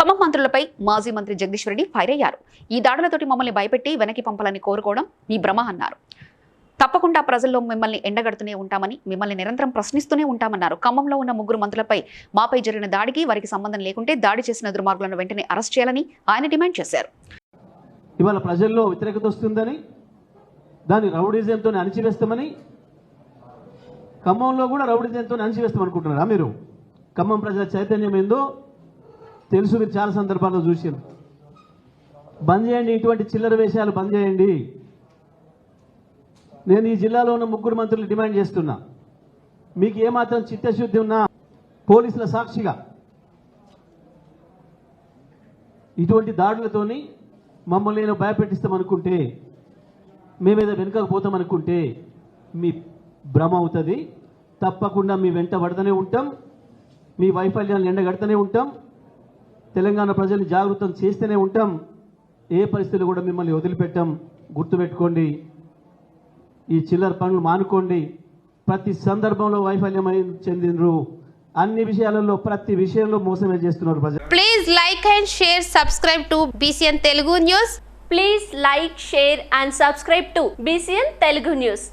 ఖమ్మం మంత్రులపై మాజీ మంత్రి జగదీష్ రెడ్డి ఫైర్ అయ్యారు. ఈ దాడులతోటి మమ్మల్ని భయపెట్టి వెనక్కి పంపాలని కోరుకోవడం మీ భ్రమ అన్నారు. తప్పకుండా ప్రజల్లో మిమ్మల్ని ఎండగడుతూనే ఉంటామని మిమ్మల్ని నిరంతరం ప్రశ్నిస్తూనే ఉంటామన్నారు. ఖమ్మంలో ఉన్న ముగ్గురు మంత్రులపై మాపై జరిగిన దాడికి వారికి సంబంధం లేకుంటే దాడి చేసిన దుర్మార్గులను వెంటనే అరెస్ట్ చేయాలని ఆయన డిమాండ్ చేశారు. ఇవాళ ప్రజల్లో వ్యతిరేకత వస్తుందని దాన్ని రౌడిజంతో అణిచివేస్తామని ఖమ్మంలో కూడా రౌడిజంతో అణిచివేస్తాం అనుకుంటున్నారా మీరు? ఖమ్మం ప్రజల చైతన్యం ఏందో తెలుసు మీరు చాలా సందర్భాల్లో చూసారు బంద్ చేయండి ఇటువంటి చిల్లర వేషాలు బంద్ చేయండి. నేను ఈ జిల్లాలో ఉన్న ముగ్గురు మంత్రులు డిమాండ్ చేస్తున్నా. మీకు ఏమాత్రం చిత్తశుద్ధి ఉన్నా పోలీసుల సాక్షిగా ఇటువంటి దాడులతోని మమ్మల్ని నేను భయపెట్టిస్తామనుకుంటే మేమేదో వెనుకకు పోతామనుకుంటే మీ భ్రమ అవుతుంది. తప్పకుండా మీ వెంట పడుతూనే ఉంటాం. మీ వైఫల్యాన్ని ఎండగడుతూనే ఉంటాం. తెలంగాణ ప్రజల్ని జాగృతం చేస్తూనే ఉంటాం. ఏ పరిస్థితులు కూడా మిమ్మల్ని వదిలిపెట్టాం. గుర్తుపెట్టుకోండి. ఈ చిల్లర పనులు మానుకోండి. ప్రతి సందర్భంలో వైఫల్యమై చెందినరు అన్ని విషయాలలో ప్రతి విషయంలో మోసమే చేస్తున్నారు ప్రజలు. Please like and share subscribe to BCN Telugu news please like share and subscribe to BCN Telugu news